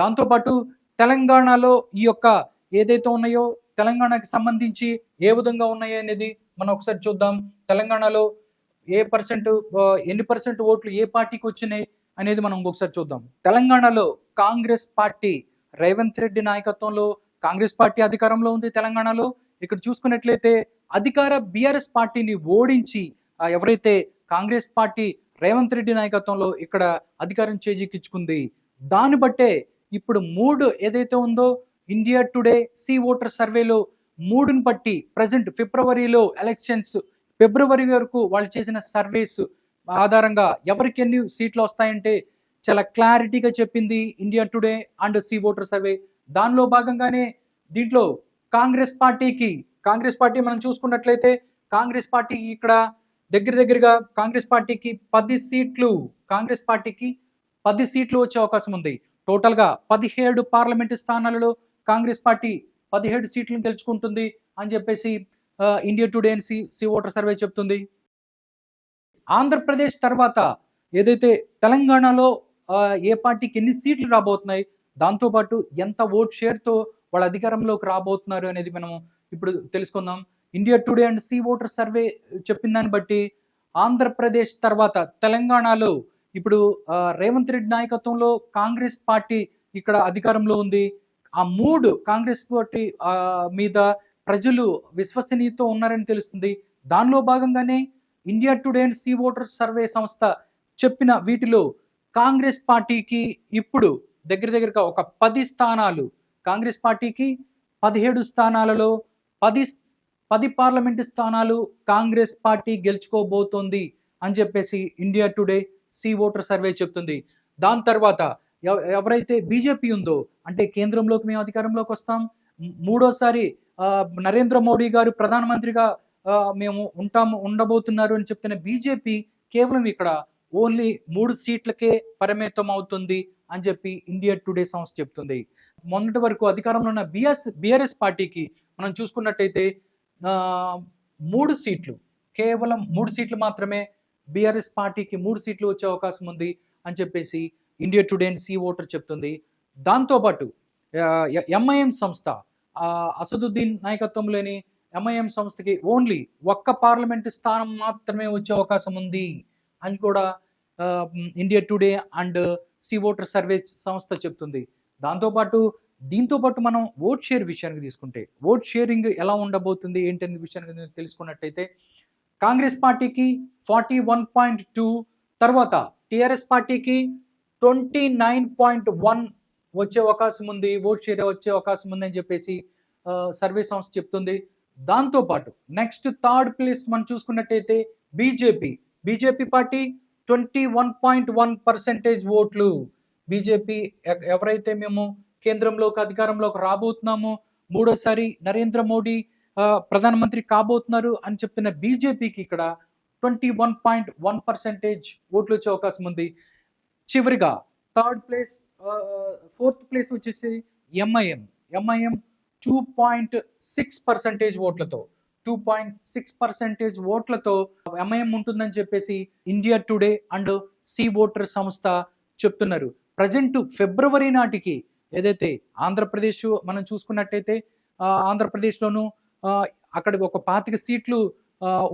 దాంతోపాటు తెలంగాణలో ఈ యొక్క ఏదైతే ఉన్నాయో తెలంగాణకి సంబంధించి ఏ విధంగా ఉన్నాయో అనేది మనం ఒకసారి చూద్దాం. తెలంగాణలో ఏ పర్సెంట్ ఎన్ని పర్సెంట్ ఓట్లు ఏ పార్టీకి వచ్చినాయి అనేది మనం ఇంకొకసారి చూద్దాం. తెలంగాణలో కాంగ్రెస్ పార్టీ రేవంత్ రెడ్డి నాయకత్వంలో కాంగ్రెస్ పార్టీ అధికారంలో ఉంది తెలంగాణలో. ఇక్కడ చూసుకున్నట్లయితే అధికార బీఆర్ఎస్ పార్టీని ఓడించి ఎవరైతే కాంగ్రెస్ పార్టీ రేవంత్ రెడ్డి నాయకత్వంలో ఇక్కడ అధికారం చేజిక్కించుకుంది దాన్ని బట్టే ఇప్పుడు మూడు ఏదైతే ఉందో ఇండియా టుడే సి ఓటర్ సర్వేలో మూడుని బట్టి ప్రజెంట్ ఫిబ్రవరిలో ఎలక్షన్స్ ఫిబ్రవరి వరకు వాళ్ళు చేసిన సర్వేస్ ఆధారంగా ఎవరికి ఎన్ని సీట్లు వస్తాయంటే చాలా క్లారిటీగా చెప్పింది India Today and C Voter survey దానిలో భాగంగానే దీంట్లో కాంగ్రెస్ పార్టీకి కాంగ్రెస్ పార్టీ మనం చూసుకున్నట్లయితే కాంగ్రెస్ పార్టీ ఇక్కడ దగ్గర దగ్గరగా కాంగ్రెస్ పార్టీకి పది సీట్లు కాంగ్రెస్ పార్టీకి పది సీట్లు వచ్చే అవకాశం ఉంది. టోటల్గా పదిహేడు పార్లమెంటు స్థానాలలో కాంగ్రెస్ పార్టీ పదిహేడు సీట్లను గెలుచుకుంటుంది అని చెప్పేసి ఇండియా టుడే అని సి ఓటర్ సర్వే చెప్తుంది. ఆంధ్రప్రదేశ్ తర్వాత ఏదైతే తెలంగాణలో ఏ పార్టీకి ఎన్ని సీట్లు రాబోతున్నాయి దాంతోపాటు ఎంత ఓట్ షేర్తో వాళ్ళ అధికారంలోకి రాబోతున్నారు అనేది మనం ఇప్పుడు తెలుసుకుందాం. India Today and C Voter survey చెప్పిన దాన్ని బట్టి ఆంధ్రప్రదేశ్ తర్వాత తెలంగాణలో ఇప్పుడు రేవంత్ రెడ్డి నాయకత్వంలో కాంగ్రెస్ పార్టీ ఇక్కడ అధికారంలో ఉంది. ఆ మూడు కాంగ్రెస్ పార్టీ మీద ప్రజలు విశ్వసనీయతో ఉన్నారని తెలుస్తుంది. దానిలో భాగంగానే India Today and C Voter survey సంస్థ చెప్పిన వీటిలో కాంగ్రెస్ పార్టీకి ఇప్పుడు దగ్గర దగ్గరగా ఒక పది స్థానాలు కాంగ్రెస్ పార్టీకి పదిహేడు స్థానాలలో పది పది పార్లమెంటు స్థానాలు కాంగ్రెస్ పార్టీ గెలుచుకోబోతోంది అని చెప్పేసి India Today C Voter survey చెప్తుంది. దాని తర్వాత ఎవ- ఎవరైతే బీజేపీ ఉందో అంటే కేంద్రంలోకి మేము అధికారంలోకి వస్తాం. మూడోసారి నరేంద్ర మోడీ గారు ప్రధానమంత్రిగా మేము ఉంటాము ఉండబోతున్నారు అని చెప్తున్న బీజేపీ కేవలం ఇక్కడ ఓన్లీ మూడు సీట్లకే పరిమితం అవుతుంది అని చెప్పి ఇండియా టుడే సంస్థ చెప్తుంది. మొన్నటి వరకు అధికారంలో ఉన్న బిఎస్ బీఆర్ఎస్ పార్టీకి మనం చూసుకున్నట్టయితే మూడు సీట్లు కేవలం మూడు సీట్లు మాత్రమే బీఆర్ఎస్ పార్టీకి మూడు సీట్లు వచ్చే అవకాశం ఉంది అని చెప్పేసి India Today and C Voter చెప్తుంది. దాంతోపాటు ఎంఐఎం సంస్థ అసదుద్దీన్ నాయకత్వంలోని ఎంఐఎం సంస్థకి ఓన్లీ ఒక్క పార్లమెంటు స్థానం మాత్రమే వచ్చే అవకాశం ఉంది అని కూడా India Today and C Voter survey సంస్థ చెప్తుంది. దాంతోపాటు దీంతో పాటు మనం ఓట్ షేర్ విషయానికి తీసుకుంటే ఓట్ షేరింగ్ ఎలా ఉండబోతుంది ఏంటనే విషయానికి తెలుసుకున్నట్టయితే కాంగ్రెస్ పార్టీకి ఫార్టీ వన్ పాయింట్ టూ తర్వాత టిఆర్ఎస్ పార్టీకి ట్వంటీ నైన్ పాయింట్ వన్ వచ్చే అవకాశం ఉంది ఓట్ షేర్ వచ్చే అవకాశం ఉంది అని చెప్పేసి సర్వే సంస్థ చెప్తుంది. దాంతోపాటు నెక్స్ట్ థర్డ్ ప్లేస్ మనం చూసుకున్నట్టయితే BJP. BJP party twenty one point one percentage ఓట్లు. బీజేపీ ఎవరైతే మేము కేంద్రంలోకి అధికారంలోకి రాబోతున్నామో మూడోసారి నరేంద్ర మోడీ ప్రధానమంత్రి కాబోతున్నారు అని చెప్తున్న బీజేపీకి ఇక్కడ twenty one point one percentage ఓట్లు వచ్చే అవకాశం ఉంది. చివరిగా థర్డ్ ప్లేస్ ఫోర్త్ ప్లేస్ వచ్చేసి MIM MIM two point six percentage ఓట్లతో టూ పాయింట్ సిక్స్ పర్సెంటేజ్ ఓట్లతో ఎంఐఎం ఉంటుందని చెప్పేసి India Today and C Voter సంస్థ చెప్తున్నారు. ప్రజెంట్ ఫిబ్రవరి నాటికి ఏదైతే ఆంధ్రప్రదేశ్ మనం చూసుకున్నట్టయితే ఆంధ్రప్రదేశ్లోనూ ఆంధ్రప్రదేశ్లోను అక్కడ ఒక పాతిక సీట్లు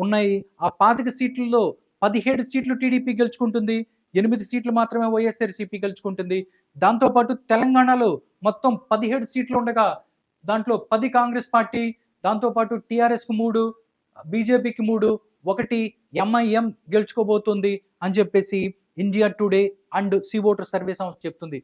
ఉన్నాయి. ఆ పాతిక సీట్లలో పదిహేడు సీట్లు టీడీపీ గెలుచుకుంటుంది ఎనిమిది సీట్లు మాత్రమే వైఎస్ఆర్సీపీ గెలుచుకుంటుంది. దాంతోపాటు తెలంగాణలో మొత్తం పదిహేడు సీట్లు ఉండగా దాంట్లో పది కాంగ్రెస్ పార్టీ దాంతోపాటు టీఆర్ఎస్కు మూడు బీజేపీకి మూడు ఒకటి ఎంఐఎం గెలుచుకోబోతుంది అని చెప్పేసి India Today and C Voter survey సంస్థ చెప్తుంది.